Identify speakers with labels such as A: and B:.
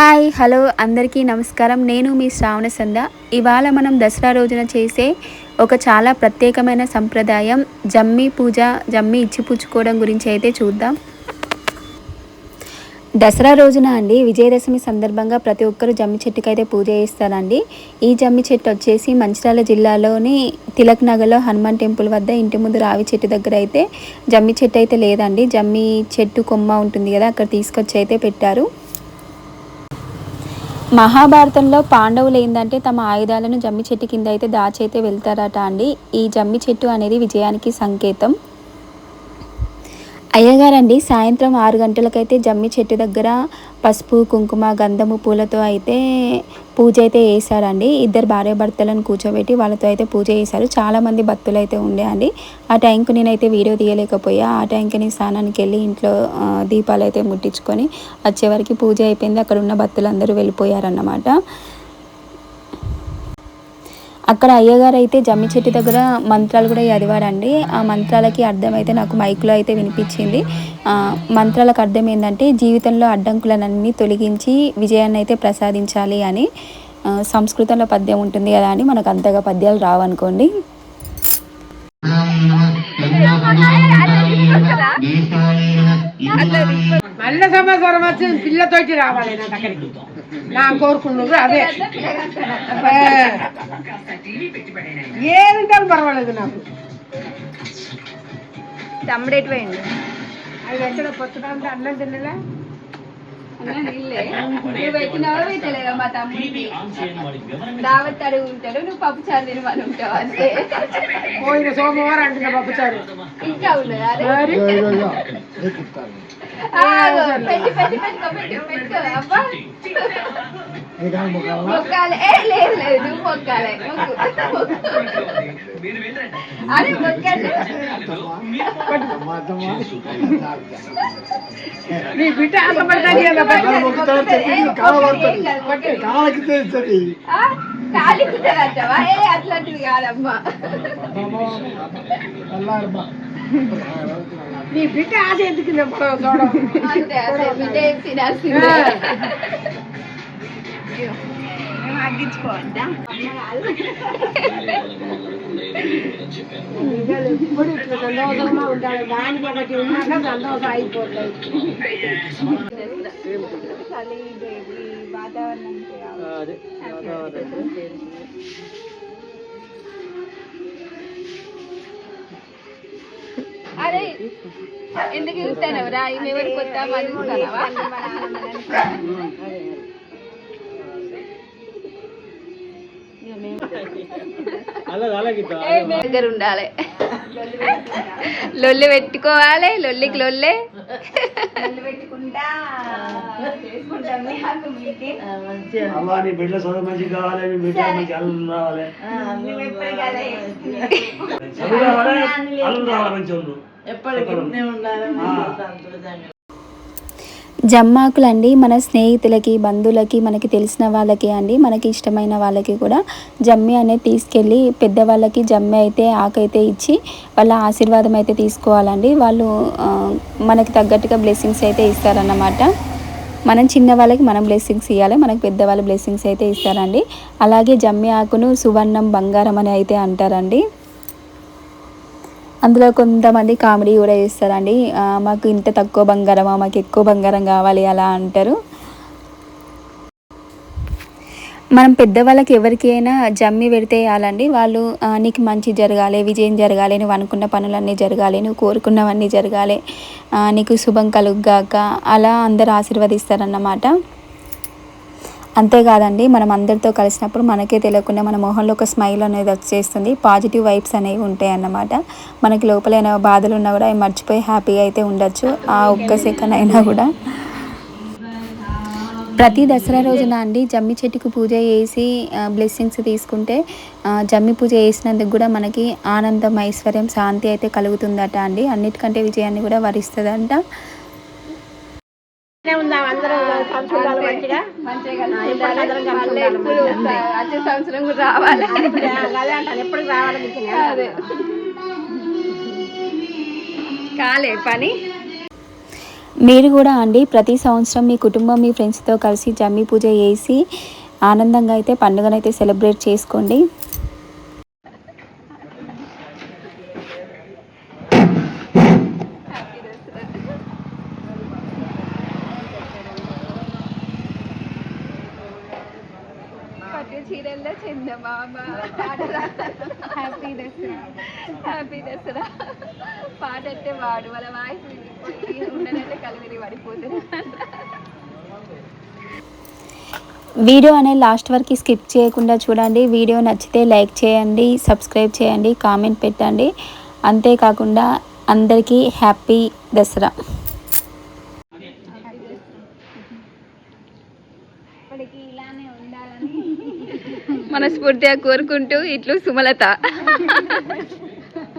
A: Hi hello అందరికీ నమస్కారం. నేను మీ శ్రావణ సంద ఇవాళ మనం దసరా రోజున చేసే ఒక చాలా ప్రత్యేకమైన సంప్రదాయం జమ్మి పూజ జమ్మి ఇచ్చి పుచ్చుకోవడం గురించి అయితే చూద్దాం. దసరా రోజున అండి విజయదశమి సందర్భంగా ప్రతి ఒక్కరు జమ్మి చెట్టుకి అయితే పూజ చేస్తారండి. ఈ జమ్మి చెట్టు వచ్చేసి మంచిర్యాల జిల్లాలోని తిలక్ నగర్లో హనుమాన్ టెంపుల్ వద్ద ఇంటి ముందు రావి చెట్టు దగ్గర అయితే జమ్మి చెట్టు అయితే లేదండి. జమ్మి చెట్టు కొమ్మ ఉంటుంది కదా అక్కడ తీసుకొచ్చి అయితే పెట్టారు. మహాభారతంలో పాండవులు ఏంటంటే తమ ఆయుధాలను జమ్మి చెట్టు కింద అయితే దాచి అయితే వెళ్తారట అండి. ఈ జమ్మి చెట్టు అనేది విజయానికి సంకేతం. అయ్యగారండి సాయంత్రం ఆరు గంటలకైతే జమ్మి చెట్టు దగ్గర పసుపు కుంకుమ గంధము పూలతో అయితే పూజ అయితే చేశారండి. ఇద్దరు భార్య భర్తలను కూర్చోబెట్టి వాళ్ళతో అయితే పూజ చేశారు. చాలామంది భక్తులు అయితే ఉండే అండి. ఆ టైంకి నేనైతే వీడియో తీయలేకపోయా. ఆ టైంకి నేను స్నానానికి వెళ్ళి ఇంట్లో దీపాలు అయితే ముట్టించుకొని వచ్చేవరకు పూజ అయిపోయింది. అక్కడ ఉన్న భక్తులందరూ వెళ్ళిపోయారన్నమాట. అక్కడ అయ్యగారు అయితే జమ్మి చెట్టు దగ్గర మంత్రాలు కూడా చదివాడండి ఆ మంత్రాలకి అర్థమైతే నాకు మైకులో అయితే వినిపించింది. మంత్రాలకు అర్థం ఏంటంటే జీవితంలో అడ్డంకులనన్నీ తొలగించి విజయాన్ని అయితే ప్రసాదించాలి అని సంస్కృతంలో పద్యం ఉంటుంది కదా అని మనకు అంతగా పద్యాలు రావనుకోండి.
B: మళ్ళీ సంవత్సరం వచ్చి పిల్లతోటి రావాలి నా దగ్గరికి నా కోరుకున్నది అదే ఏదంటే పర్వాలేదు నాకు
C: తమ్ముడేటి పోయిండు
B: అది ఎక్కడ పొత్తుగా ఉంటే అన్నం తినలే
C: నువ్వు పెట్టినావో పెట్టలేదా మా తమ్ముడికి? దావత్ అడుగు ఉంటాడు నువ్వు పప్పు చారు తినమని ఉంటావు? అంతే.
B: పోయిన సోమవారం అంటున్నా పప్పుచారు
C: ఇంకా ఉన్నదా పెట్టి పెట్టి పెట్టుకో పెట్టు పెట్టుకో అబ్బా. మొక్కాలే. ఏ లేదు లేదు నువ్వు మొక్కాలే. మొక్కు. అరే
B: నీ బిడ్డ ఆశపడతాను కదా
C: ఆ, కాలి కుట్టారంటవా ఏ అట్లాంటిది కాదమ్మా.
B: నీ బిడ్డ ఆశ ఎందుకు
C: అంతే అదే బిడ్డ ఏం తినాల్సిందే?
B: బిడ్డలు ఇప్పుడు ఇట్లా సంతోషంగా ఉండాలి దానికి ఒకటి ఉన్నాక సంతోషం అయిపోతాయి
C: అదే అరే ఎందుకు చూస్తానవరా ఎవరు కొత్త దగ్గర ఉండాలి. లొల్లి పెట్టుకోవాలి లొల్లికి లొల్లే.
D: అమ్మా నీ
A: జమ్మాకులు అండి మన స్నేహితులకి బంధువులకి మనకి తెలిసిన వాళ్ళకి అండి మనకి ఇష్టమైన వాళ్ళకి కూడా జమ్మి అనేది తీసుకెళ్ళి పెద్దవాళ్ళకి జమ్మి అయితే ఆకైతే ఇచ్చి వాళ్ళ ఆశీర్వాదం అయితే తీసుకోవాలండి. వాళ్ళు మనకి తగ్గట్టుగా బ్లెస్సింగ్స్ అయితే ఇస్తారన్నమాట. మనం చిన్న వాళ్ళకి మనం బ్లెస్సింగ్స్ ఇవ్వాలి మనకి పెద్దవాళ్ళ బ్లెస్సింగ్స్ అయితే ఇస్తారండి. అలాగే జమ్మి ఆకును సువర్ణం బంగారం అని అయితే అంటారండి. అందులో కొంతమంది కామెడీ కూడా చేస్తారండి. మాకు ఇంత తక్కువ బంగారమా మాకు ఎక్కువ బంగారం కావాలి అలా అంటారు. మనం పెద్దవాళ్ళకి ఎవరికైనా జమ్మి పెడితే వేయాలండి వాళ్ళు నీకు మంచి జరగాలి విజయం జరగాలి నువ్వు అనుకున్న పనులన్నీ జరగాలి నువ్వు కోరుకున్నవన్నీ జరగాలి నీకు శుభం కలుగ్గాక అలా అందరు ఆశీర్వదిస్తారన్నమాట. అంతేకాదండి మనం అందరితో కలిసినప్పుడు మనకే తెలియకుండా మన మొహంలో ఒక స్మైల్ అనేది వచ్చేస్తుంది. పాజిటివ్ వైబ్స్ అనేవి ఉంటాయి అన్నమాట మనకి లోపల ఏమైనా బాధలు ఉన్నా కూడా అవి మర్చిపోయి హ్యాపీగా అయితే ఉండొచ్చు. ఆ ఒక్క సెకండ్ అయినా కూడా. ప్రతి దసరా రోజున అండి జమ్మి చెట్టుకు పూజ చేసి బ్లెస్సింగ్స్ తీసుకుంటే జమ్మి పూజ చేసినందుకు కూడా మనకి ఆనందం ఐశ్వర్యం శాంతి అయితే కలుగుతుందట అండి. అన్నిటికంటే విజయాన్ని కూడా వరిస్తుందంట.
B: ఉందాం అందరం మంచిగా.
C: వచ్చే సంవత్సరం కూడా రావాలి.
B: అదే అంటాను రావాలి
C: అదే. కాలే పని.
A: మీరు కూడా అండి ప్రతి సంవత్సరం మీ కుటుంబం మీ ఫ్రెండ్స్తో కలిసి జమ్మి పూజ చేసి ఆనందంగా అయితే పండుగనైతే సెలబ్రేట్ చేసుకోండి.
C: చీరల్లో చందమామ హ్యాపీ దసరా హ్యాపీ దసరా పాట అంటే వాడు వాళ్ళ వాయిస్ ఉండనంటే కలివిరి పడిపోతుంది
A: వీడియో అనేది లాస్ట్ వరకు స్కిప్ చేయకుండా చూడండి వీడియో నచ్చితే లైక్ చేయండి సబ్స్క్రైబ్ చేయండి కామెంట్ పెట్టండి అంతేకాకుండా అందరికీ హ్యాపీ దసరా
C: మనస్ఫూర్తిగా కోరుకుంటూ ఇట్లు సుమలత.